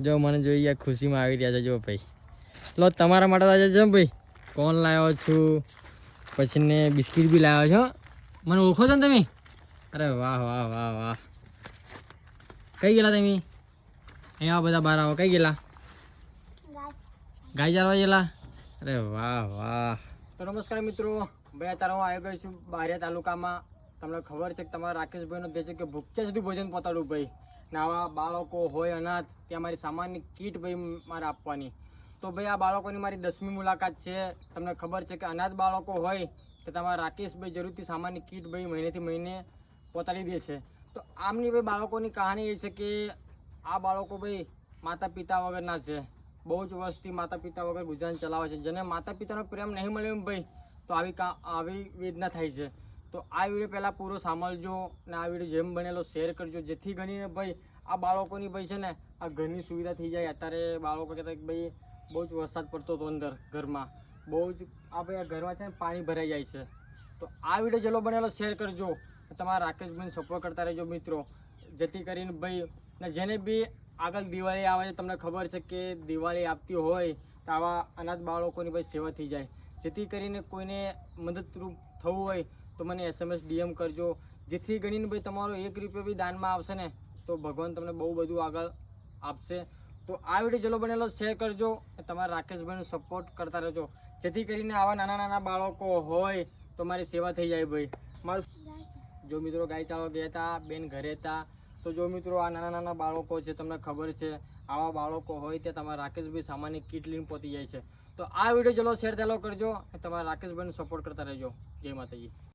જો મને જોઈ ગયા, ખુશીમાં આવી રહ્યા છે. જો ભાઈ. લો, તમારા માટે આજે છે, ભાઈ. કોણ લાવ્યો છું? પછી ને બિસ્કિટ બી લાવ્યો છો મને ઓળખો છો ને તમે? અરે વાહ વાહ વાહ વાહ. કઈ ગયેલા તમે? અહીંયા બધા બહાર આવો. કઈ ગયેલા? ગાય ચારવા ગયેલા? અરે વાહ વાહ. તો નમસ્કાર મિત્રો. ભાઈ, અત્યારે હું આવી ગયો છું બારિયા તાલુકામાં. તમને ખબર છે કે તમારા રાકેશભાઈનો દે છે કે ભૂખ્યા સુધી ભોજન પહોંચાડું ભાઈ. ને આવા બાળકો હોય અનાથ, ત્યાં મારી સામાન્ય કીટ ભાઈ મારે આપવાની. તો ભાઈ આ બાળકોની મારી દસમી મુલાકાત છે. તમને ખબર છે કે અનાથ બાળકો હોય તો તમારા રાકેશભાઈ જરૂરથી સામાન્ય કીટ ભાઈ મહિનેથી મહિને પહોંચાડી દે છે. તો આમની ભાઈ બાળકોની કહાની એ છે કે આ બાળકો ભાઈ માતા પિતા વગરના છે. બહુ જ વર્ષથી માતા પિતા વગર ગુજરાન ચલાવે છે. જેને માતા પિતાનો પ્રેમ નહીં મળ્યો ભાઈ, તો આવી કા, આવી વેદના થાય છે. તો આ વીડિયો પહેલાં પૂરો સાંભળજો અને આ વીડિયો જેમ બનેલો શેર કરજો. જેથી કરીને ભાઈ આ બાળકોની ભાઈ છે ને આ ઘરની સુવિધા થઈ જાય. અત્યારે બાળકો કહેતા ભાઈ બહુ જ વરસાદ પડતો હતો અંદર ઘરમાં. બહુ જ આ ભાઈ આ ઘરમાં છે ને પાણી ભરાઈ જાય છે. તો આ વીડિયો જેલો બનેલો શેર કરજો. તમારા રાકેશભાઈને સપોર્ટ કરતા રહેજો મિત્રો. જેથી કરીને ભાઈ ને જેને બી આગળ દિવાળી આવે છે, તમને ખબર છે કે દિવાળી આપતી હોય તો આવા અનાથ બાળકોની ભાઈ સેવા થઈ જાય. જેથી કરીને કોઈને મદદરૂપ થવું હોય તો મને એસએમએસ ડીએમ કરજો. જેથી કરીને ભાઈ તમારો એક રૂપિયો બી દાનમાં આવશે ને, તો ભગવાન તમને બહુ બધું આગળ આપશે. તો આ વીડિયો જેલો બનેલો શેર કરજો તમારા રાકેશભાઈનો સપોર્ટ કરતા રહેજો. જેથી કરીને આવા નાના નાના બાળકો હોય તો મારી સેવા થઈ જાય ભાઈ. મારું જો મિત્રો ગાય ચાલવા ગયા હતા, બેન ઘરે હતા, તો જો મિત્રો આ નાના નાના બાળકો છે, તમને ખબર છે, આવા બાળકો હોય તે તમારા રાકેશભાઈ સામાન્ય કીટ લઈને પહોંચી જાય છે. તો આ વીડિયો ચલો શેર ચાલો કરજો તમારા રાકેશભાઈનો સપોર્ટ કરતા રહેજો. જય માતાજી.